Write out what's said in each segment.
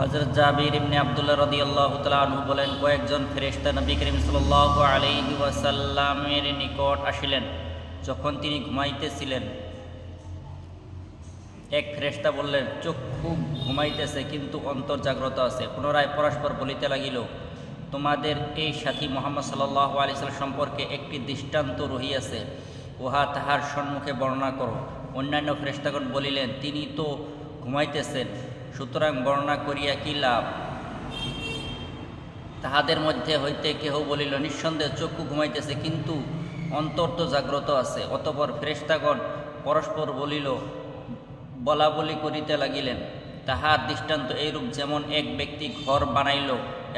হজরত জাবির ইবনে আবদুল্লাহ রদিয়াল্লাহ তালু বলেন, কয়েকজন ফেরেশতা নবী করিম সাল্লাহ আলাইহি ওয়াসাল্লামের নিকট আসিলেন। যখন তিনি ঘুমাইতেছিলেন, এক ফেরেশতা বললেন চক্ষু ঘুমাইতেছে, কিন্তু অন্তর জাগ্রত আছে। পুনরায় পরস্পর বলিতে লাগিল, তোমাদের এই সাথী মোহাম্মদ সাল্লাহ আলিয়াল সম্পর্কে একটি দৃষ্টান্ত রহিয়াছে, উহা তাহার সম্মুখে বর্ণনা করো। অন্যান্য ফেরেশতাগণ বলিলেন, তিনি তো ঘুমাইতেছেন সুতরাং বর্ণনা করিয়া কি লাভ? তাহাদের মধ্যে হইতে কেহ বলিল, নিঃসন্দেহে চক্ষু ঘুমাইতেছে, কিন্তু অন্তর তো জাগ্রত আছে। অতপর ফেরেশতাগণ পরস্পর বলিল বলা বলি করিতে লাগিলেন। তাহার দৃষ্টান্ত এইরূপ যেমন এক ব্যক্তি ঘর বানাইল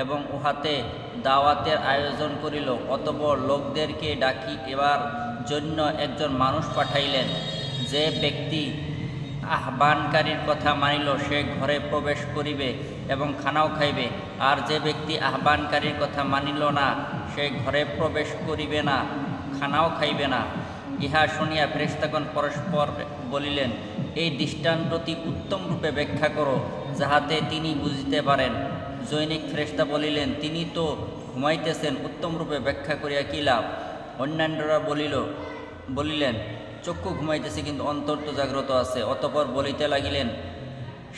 এবং উহাতে দাওয়াতের আয়োজন করিল, অতপর লোকদেরকে ডাকি এবার জন্য একজন মানুষ পাঠাইলেন, যে ব্যক্তি আহ্বানকারীর কথা মানিল, সে ঘরে প্রবেশ করিবে এবং খানাও খাইবে। আর যে ব্যক্তি আহ্বানকারীর কথা মানিল না, সে ঘরে প্রবেশ করিবে না, খানাও খাইবে না। ইহা শুনিয়া ফেরেশতাগণ পরস্পর বলিলেন, এই দৃষ্টান্তটি উত্তম রূপে ব্যাখ্যা করো, যাহাতে তিনি বুঝিতে পারেন। জৈনিক ফেরেশতা বলিলেন, তিনি তো ঘুমাইতেছেন উত্তম রূপে ব্যাখ্যা করিয়া কি লাভ? অন্যান্যরা বলিল, বলিলেন চক্ষু ঘুমাইতেছে কিন্তু অন্তর তো জাগ্রত আছে। অতপর বলিতে লাগিলেন,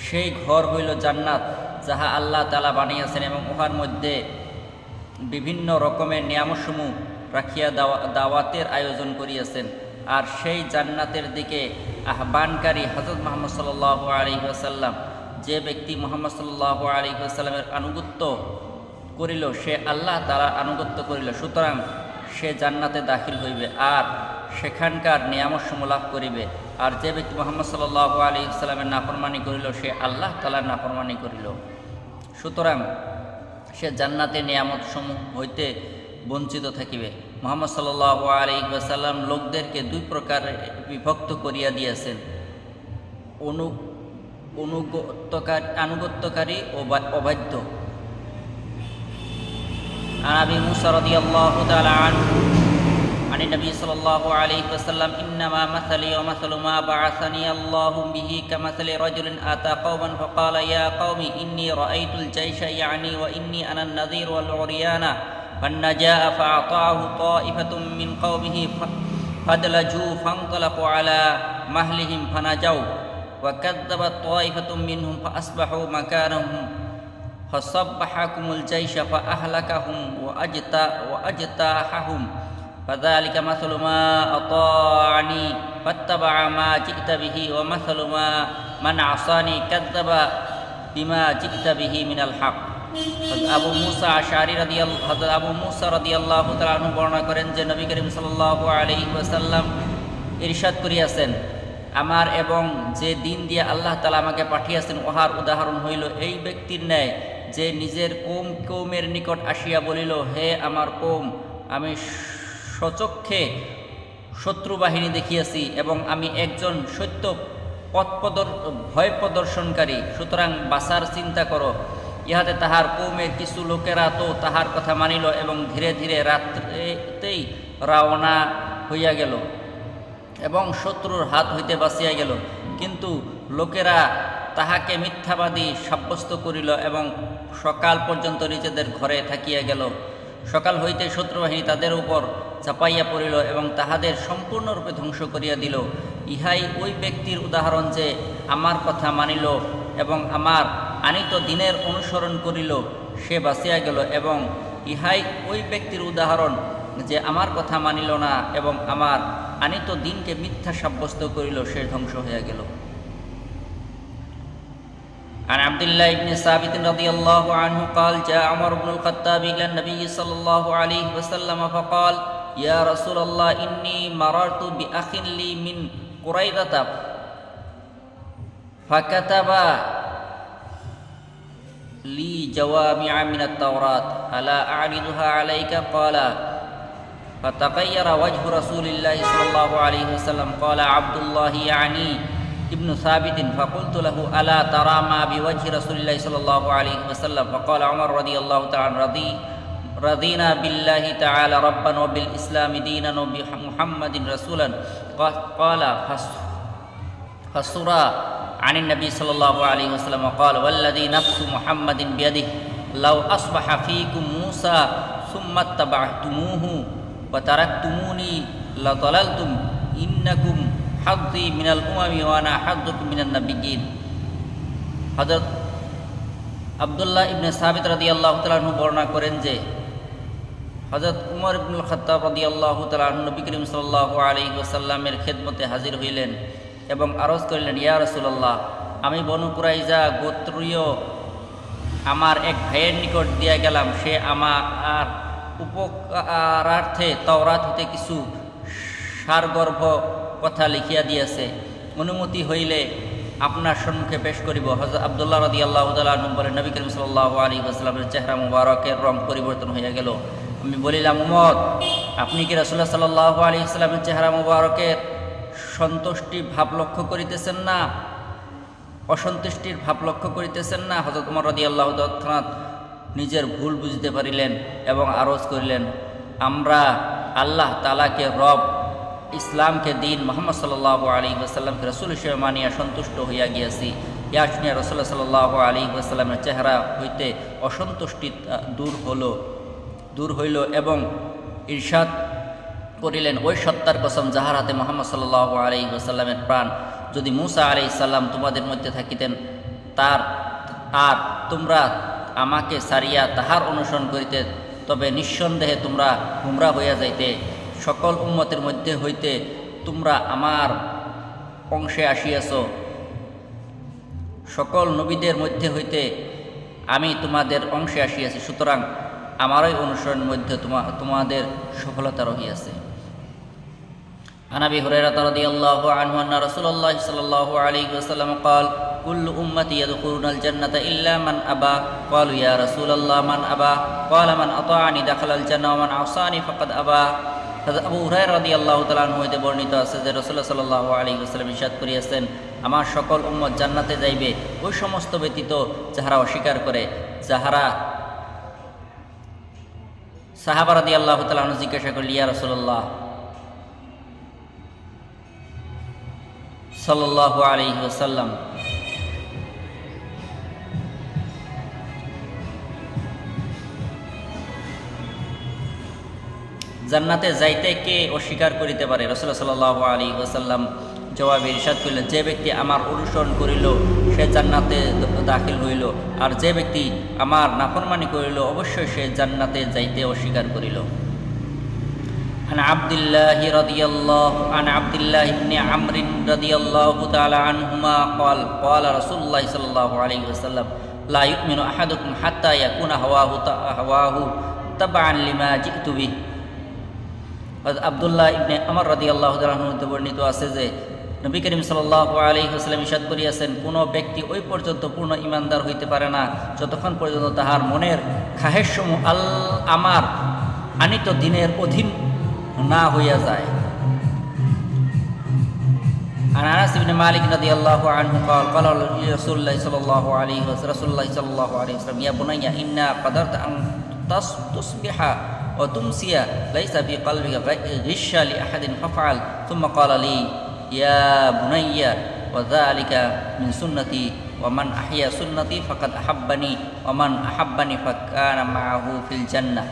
সেই ঘর হইল জান্নাত, যাহা আল্লাহ তালা বানিয়াছেন এবং উহার মধ্যে বিভিন্ন রকমের নিয়ামসমূহ রাখিয়া দাওয়া, দাওয়াতের আয়োজন করিয়াছেন। আর সেই জান্নাতের দিকে আহ্বানকারী হজরত মোহাম্মদ সাল্লাহ আলী আসাল্লাম যে ব্যক্তি মোহাম্মদ সাল্লাহ আলী আসাল্লামের আনুগত্য করিল, সে আল্লাহ তারা আনুগত্য করিল। সুতরাং সে জান্নাতে দাখিল হইবে। আর সেখানকার নিয়ামসমূহ লাভ করিবে। আর যে ব্যক্তি মোহাম্মদ সাল আলী ইসলামের নাফরমানি করিল, সে আল্লাহ তালার নাফরমানি করিল। সুতরাং সে জান্নাতের নিয়ামত সমূহ হইতে বঞ্চিত থাকিবে। মোহাম্মদ সাল আলী সাল্লাম লোকদেরকে দুই প্রকার বিভক্ত করিয়া দিয়েছেন। অনু, অনুগত্যকারী, আনুগত্যকারী ও অবাধ্য। আনাবি মুসারদি আল্লাহ عن النبي صلى الله عليه وسلم إنما مثلي ومثل ما بعثني الله به كمثل رجل آتى قوما فقال يا قوم إني رأيت الجيش يعني وإني أنا النذير والعريان فالنجاء فأعطاه طائفة من قومه ف- فادلجوا فانطلقوا على مهلهم فنجوا وكذبت طائفة منهم فأصبحوا مكانهم فصبحكم الجيش فأهلكهم وأجتا وأجتاحهم. فذلك مثل ما أطاعني فاتبع ما جئت به ومثل ما من عصاني كذب بما جئت به من الحق আবু মুসা আশারি রাদিয়াল হযরত আবু মুসা রাদিয়াল্লাহু তাআলা আনহু বর্ণনা করেন যে নবী করিম সাল্লাল্লাহু আলাইহি ওয়াসাল্লাম ইরশাদ করিয়াছেন আমার এবং যে দিন দিয়ে আল্লাহ তালা আমাকে পাঠিয়েছেন উহার উদাহরণ হইল এই ব্যক্তির ন্যায় যে নিজের কোম কৌমের নিকট আসিয়া বলিল হে আমার কোম আমি সচক্ষে শত্রু বাহিনী দেখিয়াছি এবং আমি একজন সত্য পথ প্রদর ভয় প্রদর্শনকারী সুতরাং বাসার চিন্তা করো, ইহাতে তাহার কৌমের কিছু লোকেরা তো তাহার কথা মানিল এবং ধীরে ধীরে রাত্রেতেই রওনা হইয়া গেল এবং শত্রুর হাত হইতে বাঁচিয়া গেল। কিন্তু লোকেরা তাহাকে মিথ্যাবাদী সাব্যস্ত করিল এবং সকাল পর্যন্ত নিজেদের ঘরে থাকিয়া গেল। সকাল হইতে শত্রুবাহিনী তাদের উপর চাপাইয়া পড়িল এবং তাহাদের সম্পূর্ণরূপে ধ্বংস করিয়া দিল ইহাই ওই ব্যক্তির উদাহরণ যে আমার কথা মানিল এবং আমার আনিত দিনের অনুসরণ করিল সে বাঁচিয়া গেল এবং ইহাই ওই ব্যক্তির উদাহরণ যে আমার কথা মানিল না এবং আমার আনিত দিনকে মিথ্যা সাব্যস্ত করিল সে ধ্বংস হয়ে গেল عن عبد الله بن ثابت رضي الله عنه قال جاء عمر بن الخطاب إلى النبي صلى الله عليه وسلم فقال يا رسول الله إني مررت بأخ لي من قريظة فكتب لي جوامع من التوراة ألا أعرضها عليك قال فتغير وجه رسول الله صلى الله عليه وسلم قال عبد الله يعني ابن ثابت فقلت له ألا ترى ما بوجه رسول الله صلى الله عليه وسلم فقال عمر رضي الله تعالى رضي رضينا بالله تعالى ربا وبالإسلام دينا وبمحمد رسولا قال فس- فسرى عن النبي صلى الله عليه وسلم قال والذي نفس محمد بيده لو أصبح فيكم موسى ثم اتبعتموه وتركتموني لضللتم إنكم حظي من الأمم وأنا حظكم من النبيين হজরত আবদুল্লাহ ইবনে সাবিত রাদি আল্লাহ তালাহু বর্ণনা করেন যে হজরত উমর ইবনুল খত্তাব রাদি আল্লাহ তালাহু নবী করিম সাল্লাহ আলী ওসাল্লামের খেদমতে হাজির হইলেন এবং আরজ করিলেন, ইয়া রসুল্লাহ আমি বনু কুরাইজা গোত্রীয় আমার এক ভাইয়ের নিকট দিয়া গেলাম। সে আমার উপকারার্থে তওরাত হতে কিছু সারগর্ভ কথা লিখিয়া দিয়েছে। অনুমতি হইলে আপনার সম্মুখে পেশ করিব। হজরত আবদুল্লাহ রদি আল্লাহ তালু বলেন, নবী করিম সাল্লাহ আলী আসলামের চেহারা মুবারকের রং পরিবর্তন হইয়া গেল। আমি বলিলাম উমদ আপনি কি রসুল্লাহ সাল্লাহ আলী ইসলামের চেহারা মুবারকের সন্তুষ্টি ভাব লক্ষ্য করিতেছেন না? অসন্তুষ্টির ভাব লক্ষ্য করিতেছেন না? হজরত উমর রদি আল্লাহ তৎক্ষণাৎ নিজের ভুল বুঝতে পারিলেন এবং আরজ করিলেন, আমরা আল্লাহ তালাকে রব, ইসলামকে দিন মোহাম্মদ সাল্লাহ আলী ওসাল্লামকে রসুল হিসেবে মানিয়া সন্তুষ্ট হইয়া গিয়াছি। ইয়া শুনিয়া রসুল্লাহ সাল্লাহ আলী ওসাল্লামের চেহারা হইতে অসন্তুষ্টি দূর হলো। দূর হইল এবং ইরশাদ করিলেন, ওই সত্তার কসম যাহার হাতে মোহাম্মদ সাল্লাহ আলী ওসাল্লামের প্রাণ, যদি মুসা আলি সাল্লাম তোমাদের মধ্যে থাকিতেন, তার, আর তোমরা আমাকে সারিয়া তাহার অনুসরণ করিতে, তবে নিঃসন্দেহে তোমরা গুমরা হইয়া যাইতে। সকল উম্মতের মধ্যে হইতে তোমরা আমার অংশে আসিয়াছ। সকল নবীদের মধ্যে হইতে আমি তোমাদের অংশে আসিয়াছি। সুতরাং আমারই অনুসরণের মধ্যে তোমা তোমাদের সফলতা রহিয়াছে عن ابي هريره رضي الله عنه ان رسول الله صلى الله عليه وسلم قال كل امتي يدخلون الجنه الا من ابى قالوا يا رسول الله من ابى قال من اطاعني دخل الجنه ومن عصاني فقد ابى হযরত আবু হুরায়রা রাদিয়াল্লাহু তাআলা আনহু হইতে বর্ণিত আছে যে রাসূলুল্লাহ সাল্লাল্লাহু আলাইহি ওয়াসাল্লাম ইরশাদ করিয়াছেন আমার সকল উম্মত জান্নাতে যাইবে ওই সমস্ত ব্যতীত যাহারা অস্বীকার করে যাহারা সাহাবা রাদিয়াল্লাহু তাআলা আনহু জিজ্ঞাসা করলি ইয়া রাসূলুল্লাহ, সাল্লাল্লাহু আলাইহি ওয়াসাল্লাম, জান্নাতে যাইতে কে অস্বীকার করিতে পারে? রসুল্লাহ সাল্লাহ আলী ওসাল্লাম জবাবে ইরশাদ করিলেন যে ব্যক্তি আমার অনুসরণ করিল সে জান্নাতে দ- দাখিল হইল আর যে ব্যক্তি আমার নাফরমানি করিল অবশ্যই সে জান্নাতে যাইতে অস্বীকার করিল عن عبد الله رضي الله عن عبد الله بن عمرو رضي الله تعالى عنهما قال قال رسول الله صلى الله عليه وسلم لا يؤمن أحدكم حتى يكون هواه هواه تبعا لما جئت به হযরত আব্দুল্লাহ ইবনে আমর রাদিয়াল্লাহু তাআলা হতে বর্ণিত আছে যে নবী করিম সাল্লাল্লাহু আলাইহি ওয়াসাল্লাম ইরশাদ করিয়াছেন কোন ব্যক্তি ওই পর্যন্ত পূর্ণ ইমানদার হইতে পারে না যতক্ষণ পর্যন্ত তাহার মনের খাহেরসমূহ আল আমার আনিত দিনের অধীন না হইয়া যায় عن انس بن مالك رضي الله عنه قال قال رسول الله صلى الله عليه وسلم رسول الله صلى الله عليه وسلم يا بني انا قدرت ان تص- تصبح وتمسي ليس في قلبك غ- غش لاحد فافعل ثم قال لي يا بني وذلك من سنتي ومن أحيا سنتي فقد أحبني ومن أحبني فكان معه في الجنة.